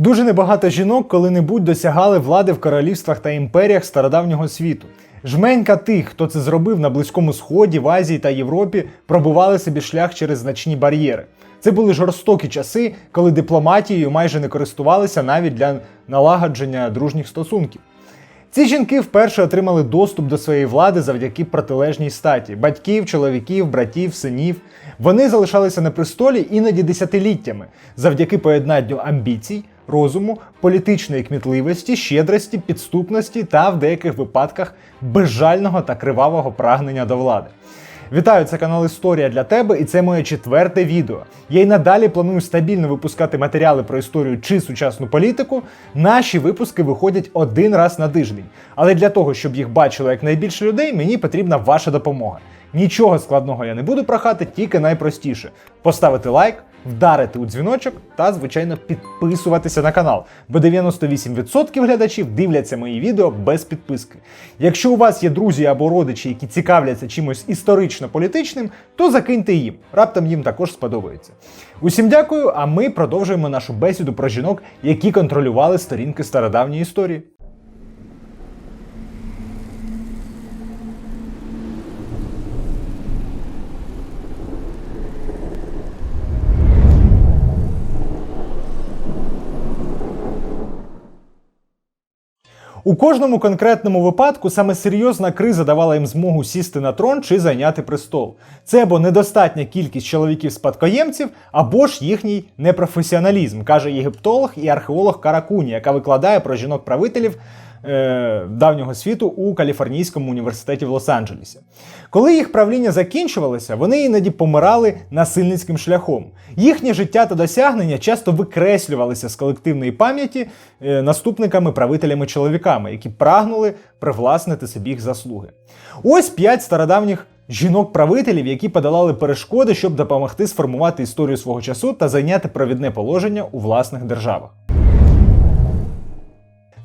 Дуже небагато жінок коли-небудь досягали влади в королівствах та імперіях стародавнього світу. Жменька тих, хто це зробив на Близькому Сході, в Азії та Європі, пробували собі шлях через значні бар'єри. Це були жорстокі часи, коли дипломатією майже не користувалися навіть для налагодження дружніх стосунків. Ці жінки вперше отримали доступ до своєї влади завдяки протилежній статі батьків, чоловіків, братів, синів. Вони залишалися на престолі іноді десятиліттями завдяки поєднанню амбіцій, розуму, політичної кмітливості, щедрості, підступності та в деяких випадках безжального та кривавого прагнення до влади. Вітаю, це канал Історія для тебе, і це моє четверте відео. Я й надалі планую стабільно випускати матеріали про історію чи сучасну політику. Наші випуски виходять один раз на тиждень. Але для того, щоб їх бачило якнайбільше людей, мені потрібна ваша допомога. Нічого складного я не буду прохати, тільки найпростіше: поставити лайк, вдарити у дзвіночок та, звичайно, підписуватися на канал, бо 98% глядачів дивляться мої відео без підписки. Якщо у вас є друзі або родичі, які цікавляться чимось історично-політичним, то закиньте їм. Раптом їм також сподобається. Усім дякую, а ми продовжуємо нашу бесіду про жінок, які контролювали сторінки стародавньої історії. У кожному конкретному випадку саме серйозна криза давала їм змогу сісти на трон чи зайняти престол. Це або недостатня кількість чоловіків-спадкоємців, або ж їхній непрофесіоналізм, каже єгиптолог і археолог Каракуні, яка викладає про жінок-правителів е, давнього світу у Каліфорнійському університеті в Лос-Анджелесі. Коли їх правління закінчувалося, вони іноді помирали насильницьким шляхом. Їхнє життя та досягнення часто викреслювалися з колективної пам'яті е, наступниками правителями чоловіками, які прагнули привласнити собі їх заслуги. Ось п'ять стародавніх. Жінок-правителів, які подолали перешкоди, щоб допомогти сформувати історію свого часу та зайняти провідне положення у власних державах.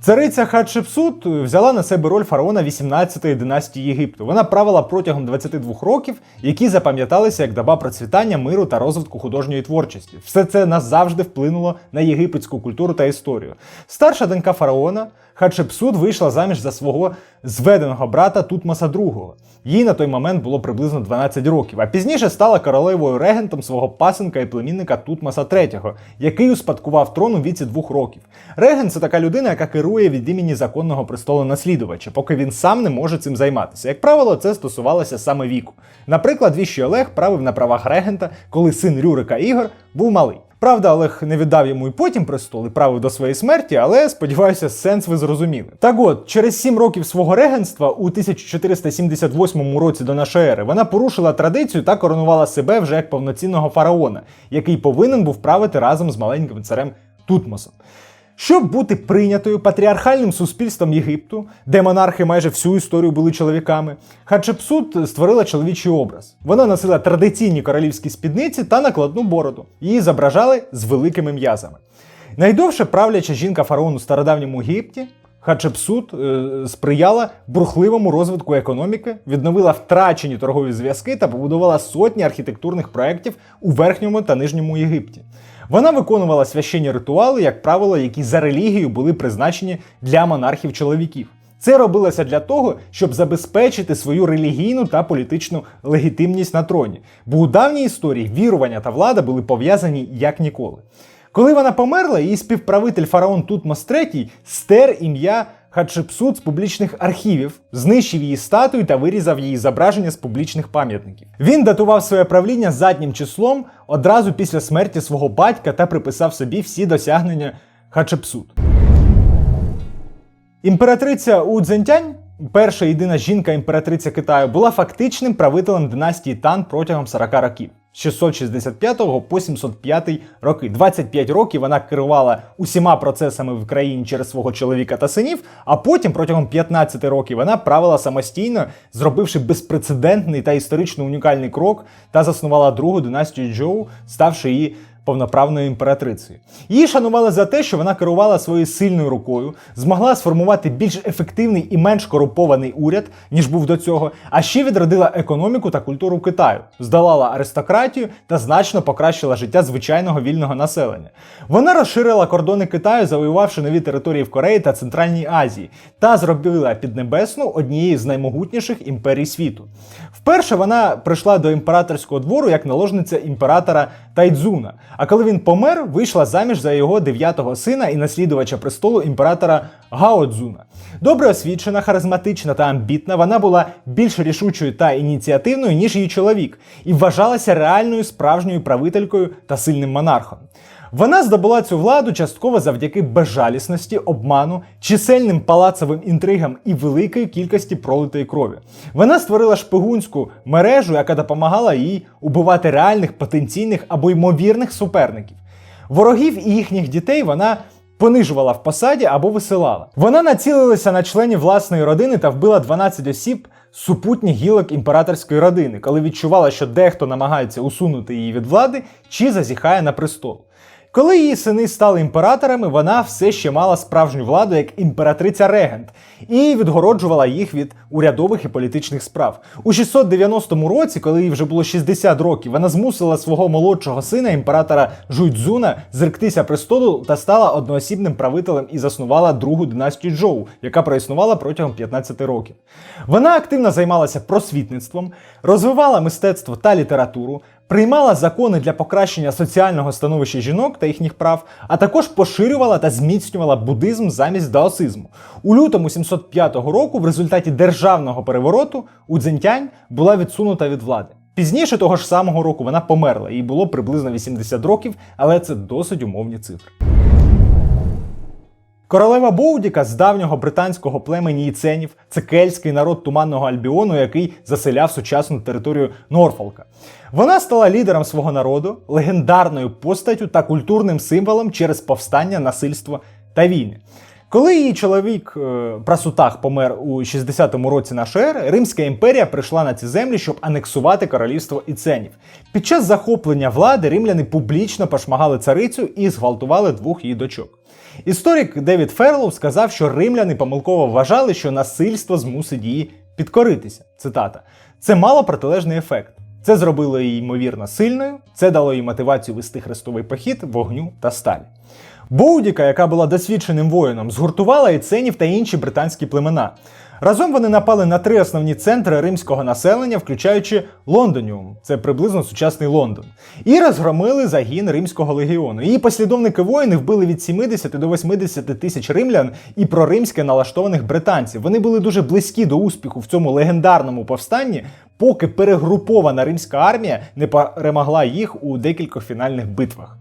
Цариця Хатшепсут взяла на себе роль фараона 18-ї династії Єгипту. Вона правила протягом 22 років, які запам'яталися як доба процвітання, миру та розвитку художньої творчості. Все це назавжди вплинуло на єгипетську культуру та історію. Старша донька фараона Хатшепсут вийшла заміж за свого зведеного брата Тутмоса II. Їй на той момент було приблизно 12 років, а пізніше стала королевою регентом свого пасенка і племінника Тутмоса III, який успадкував трон у віці двох років. Регент це така людина, яка керує від імені законного престолу наслідувача, поки він сам не може цим займатися. Як правило, це стосувалося саме віку. Наприклад, віщий Олег правив на правах регента, коли син Рюрика Ігор був малий. Правда, Олег не віддав йому і потім престол і правив до своєї смерті, але сподіваюся, сенс ви зрозуміли. Так от, через сім років свого регенства у 1478 році до нашої ери вона порушила традицію та коронувала себе вже як повноцінного фараона, який повинен був правити разом з маленьким царем Тутмосом. Щоб бути прийнятою патріархальним суспільством Єгипту, де монархи майже всю історію були чоловіками, Хатшепсут створила чоловічий образ. Вона носила традиційні королівські спідниці та накладну бороду. Її зображали з великими м'язами. Найдовше правляча жінка фараону стародавньому Єгипті Хатшепсут е, сприяла бурхливому розвитку економіки, відновила втрачені торгові зв'язки та побудувала сотні архітектурних проєктів у верхньому та нижньому Єгипті. Вона виконувала священні ритуали, як правило, які за релігією були призначені для монархів-чоловіків. Це робилося для того, щоб забезпечити свою релігійну та політичну легітимність на троні. Бо у давній історії вірування та влада були пов'язані як ніколи. Коли вона померла, її співправитель фараон Тутмос III стер ім'я Хатшепсут з публічних архівів, знищив її статую та вирізав її зображення з публічних пам'ятників. Він датував своє правління заднім числом одразу після смерті свого батька та приписав собі всі досягнення Хатшепсут. Імператриця Удзентянь, перша єдина жінка імператриця Китаю, була фактичним правителем династії Тан протягом 40 років. З 665 по 705 роки. 25 років вона керувала усіма процесами в країні через свого чоловіка та синів, а потім протягом 15 років вона правила самостійно, зробивши безпрецедентний та історично унікальний крок та заснувала другу династію Джоу, ставши її повноправною імператрицею. Її шанували за те, що вона керувала своєю сильною рукою, змогла сформувати більш ефективний і менш корумпований уряд, ніж був до цього, а ще відродила економіку та культуру Китаю, здолала аристократію та значно покращила життя звичайного вільного населення. Вона розширила кордони Китаю, завоювавши нові території в Кореї та Центральній Азії, та зробила Піднебесну однією з наймогутніших імперій світу. Вперше вона прийшла до імператорського двору як наложниця імператора Тайдзуна. А коли він помер, вийшла заміж за його дев'ятого сина і наслідувача престолу імператора Гаодзуна. Добре освічена, харизматична та амбітна, вона була більш рішучою та ініціативною, ніж її чоловік, і вважалася реальною справжньою правителькою та сильним монархом. Вона здобула цю владу частково завдяки безжалісності, обману, чисельним палацовим інтригам і великої кількості пролитої крові. Вона створила шпигунську мережу, яка допомагала їй убивати реальних потенційних або ймовірних суперників. Ворогів і їхніх дітей вона понижувала в посаді або висилала. Вона націлилася на членів власної родини та вбила 12 осіб супутніх гілок імператорської родини, коли відчувала, що дехто намагається усунути її від влади чи зазіхає на престол. Коли її сини стали імператорами, вона все ще мала справжню владу як імператриця-регент і відгороджувала їх від урядових і політичних справ. У 690 році, коли їй вже було 60 років, вона змусила свого молодшого сина, імператора Жуйцзуна, зректися престолу та стала одноосібним правителем і заснувала другу династію Джоу, яка проіснувала протягом 15 років. Вона активно займалася просвітництвом, розвивала мистецтво та літературу приймала закони для покращення соціального становища жінок та їхніх прав, а також поширювала та зміцнювала буддизм замість даосизму. У лютому 705 року, в результаті державного перевороту, у Дзентянь була відсунута від влади. Пізніше того ж самого року вона померла, їй було приблизно 80 років, але це досить умовні цифри. Королева Боудіка з давнього британського племені Іценів це кельтський народ туманного Альбіону, який заселяв сучасну територію Норфолка. Вона стала лідером свого народу, легендарною постаттю та культурним символом через повстання, насильство та війни. Коли її чоловік е, Прасутах помер у 60-му році нашої ери, Римська імперія прийшла на ці землі, щоб анексувати королівство іценів. Під час захоплення влади римляни публічно пошмагали царицю і зґвалтували двох її дочок. Історик Девід Ферлоу сказав, що римляни помилково вважали, що насильство змусить її підкоритися. Цитата: це мало протилежний ефект. Це зробило її ймовірно сильною, це дало їй мотивацію вести хрестовий похід, вогню та сталь. Боудіка, яка була досвідченим воїном, згуртувала іценів та інші британські племена. Разом вони напали на три основні центри римського населення, включаючи Лондоніум, це приблизно сучасний Лондон, і розгромили загін римського легіону. Її послідовники воїни вбили від 70 до 80 тисяч римлян і проримське налаштованих британців. Вони були дуже близькі до успіху в цьому легендарному повстанні, поки перегрупована римська армія не перемогла їх у декількох фінальних битвах.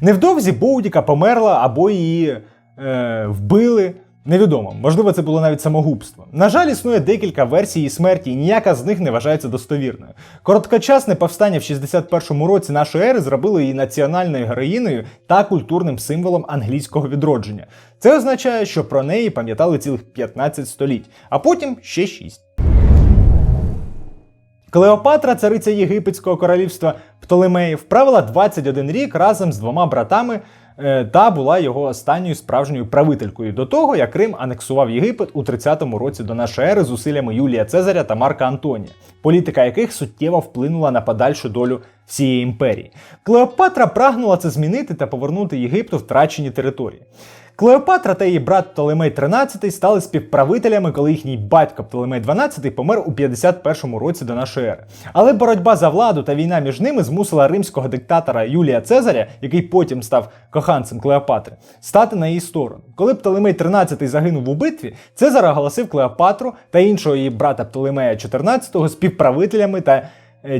Невдовзі Боудіка померла або її е, вбили. Невідомо, можливо, це було навіть самогубство. На жаль, існує декілька версій її смерті, і ніяка з них не вважається достовірною. Короткочасне повстання в 61-му році нашої ери зробило її національною героїною та культурним символом англійського відродження. Це означає, що про неї пам'ятали цілих 15 століть, а потім ще 6. Клеопатра, цариця Єгипетського королівства Птолемеїв, правила 21 рік разом з двома братами та була його останньою справжньою правителькою до того, як Рим анексував Єгипет у 30-му році до нашої ери зусиллями Юлія Цезаря та Марка Антонія, політика яких суттєво вплинула на подальшу долю всієї імперії. Клеопатра прагнула це змінити та повернути Єгипту втрачені території. Клеопатра та її брат Птолемей XIII стали співправителями, коли їхній батько Птолемей XII помер у 51-му році до нашої ери. Але боротьба за владу та війна між ними змусила римського диктатора Юлія Цезаря, який потім став коханцем Клеопатри, стати на її сторону. Коли Птолемей XIII загинув у битві, Цезар оголосив Клеопатру та іншого її брата Птолемея XIV співправителями та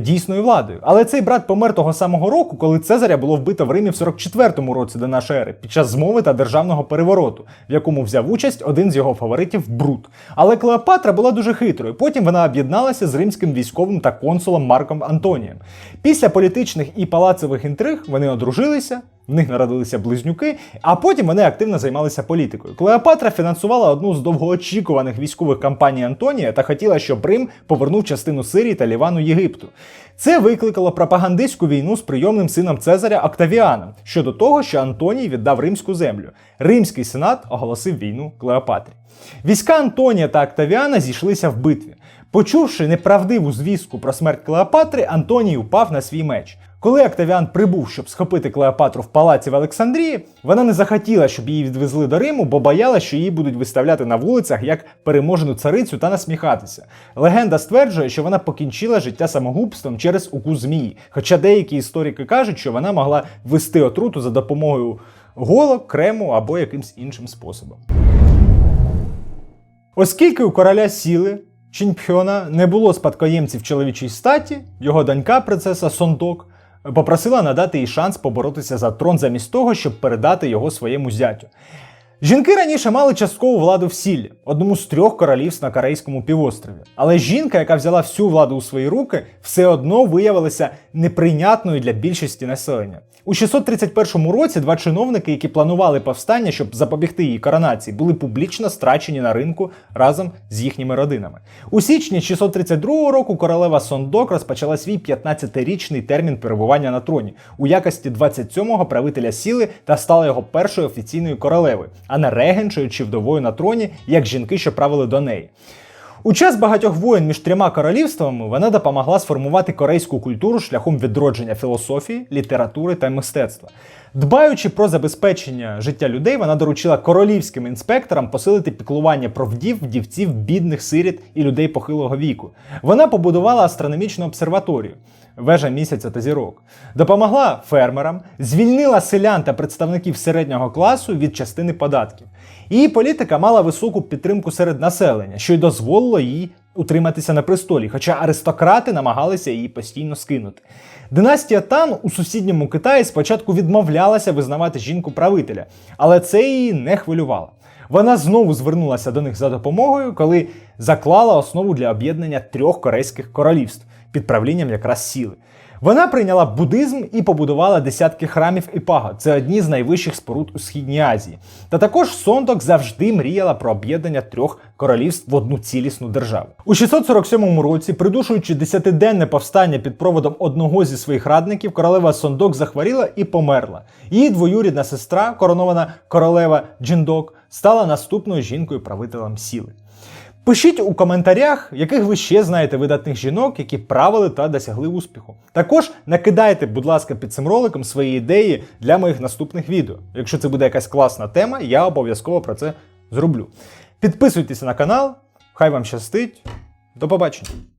дійсною владою. Але цей брат помер того самого року, коли Цезаря було вбито в Римі в 44-му році до нашої ери під час змови та державного перевороту, в якому взяв участь один з його фаворитів Брут. Але Клеопатра була дуже хитрою. Потім вона об'єдналася з римським військовим та консулом Марком Антонієм. Після політичних і палацевих інтриг вони одружилися В них народилися близнюки, а потім вони активно займалися політикою. Клеопатра фінансувала одну з довгоочікуваних військових кампаній Антонія та хотіла, щоб Рим повернув частину Сирії та Лівану Єгипту. Це викликало пропагандистську війну з прийомним сином Цезаря Октавіаном щодо того, що Антоній віддав римську землю. Римський сенат оголосив війну Клеопатрі. Війська Антонія та Октавіана зійшлися в битві. Почувши неправдиву звістку про смерть Клеопатри, Антоній упав на свій меч. Коли Октавіан прибув, щоб схопити Клеопатру в палаці в Олександрії, вона не захотіла, щоб її відвезли до Риму, бо боялась, що її будуть виставляти на вулицях як переможену царицю та насміхатися. Легенда стверджує, що вона покінчила життя самогубством через укус змії. Хоча деякі історики кажуть, що вона могла ввести отруту за допомогою голок, крему або якимсь іншим способом. Оскільки у короля сіли Чінпхьона не було спадкоємців чоловічій статі, його донька, принцеса Сондок, попросила надати їй шанс поборотися за трон замість того, щоб передати його своєму зятю. Жінки раніше мали часткову владу в Сіллі, одному з трьох королівств на Корейському півострові. Але жінка, яка взяла всю владу у свої руки, все одно виявилася неприйнятною для більшості населення. У 631 році два чиновники, які планували повстання, щоб запобігти її коронації, були публічно страчені на ринку разом з їхніми родинами. У січні 632 року королева Сондок розпочала свій 15-річний термін перебування на троні у якості 27-го правителя сіли та стала його першою офіційною королевою, а не регеншою чи вдовою на троні, як жінки, що правили до неї. У час багатьох воєн між трьома королівствами вона допомогла сформувати корейську культуру шляхом відродження філософії, літератури та мистецтва. Дбаючи про забезпечення життя людей, вона доручила королівським інспекторам посилити піклування про вдів, вдівців, бідних сиріт і людей похилого віку. Вона побудувала астрономічну обсерваторію. Вежа місяця та зірок, допомогла фермерам, звільнила селян та представників середнього класу від частини податків. Її політика мала високу підтримку серед населення, що й дозволило їй утриматися на престолі, хоча аристократи намагалися її постійно скинути. Династія Тан у сусідньому Китаї спочатку відмовлялася визнавати жінку правителя, але це її не хвилювало. Вона знову звернулася до них за допомогою, коли заклала основу для об'єднання трьох корейських королівств під правлінням якраз сіли. Вона прийняла буддизм і побудувала десятки храмів і пагод. Це одні з найвищих споруд у східній Азії. Та також Сондок завжди мріяла про об'єднання трьох королівств в одну цілісну державу. У 647 році, придушуючи десятиденне повстання під проводом одного зі своїх радників, королева Сондок захворіла і померла. Її двоюрідна сестра, коронована королева Джіндок, стала наступною жінкою правителем сіли. Пишіть у коментарях, яких ви ще знаєте видатних жінок, які правили та досягли успіху. Також накидайте, будь ласка, під цим роликом свої ідеї для моїх наступних відео. Якщо це буде якась класна тема, я обов'язково про це зроблю. Підписуйтесь на канал, хай вам щастить. До побачення!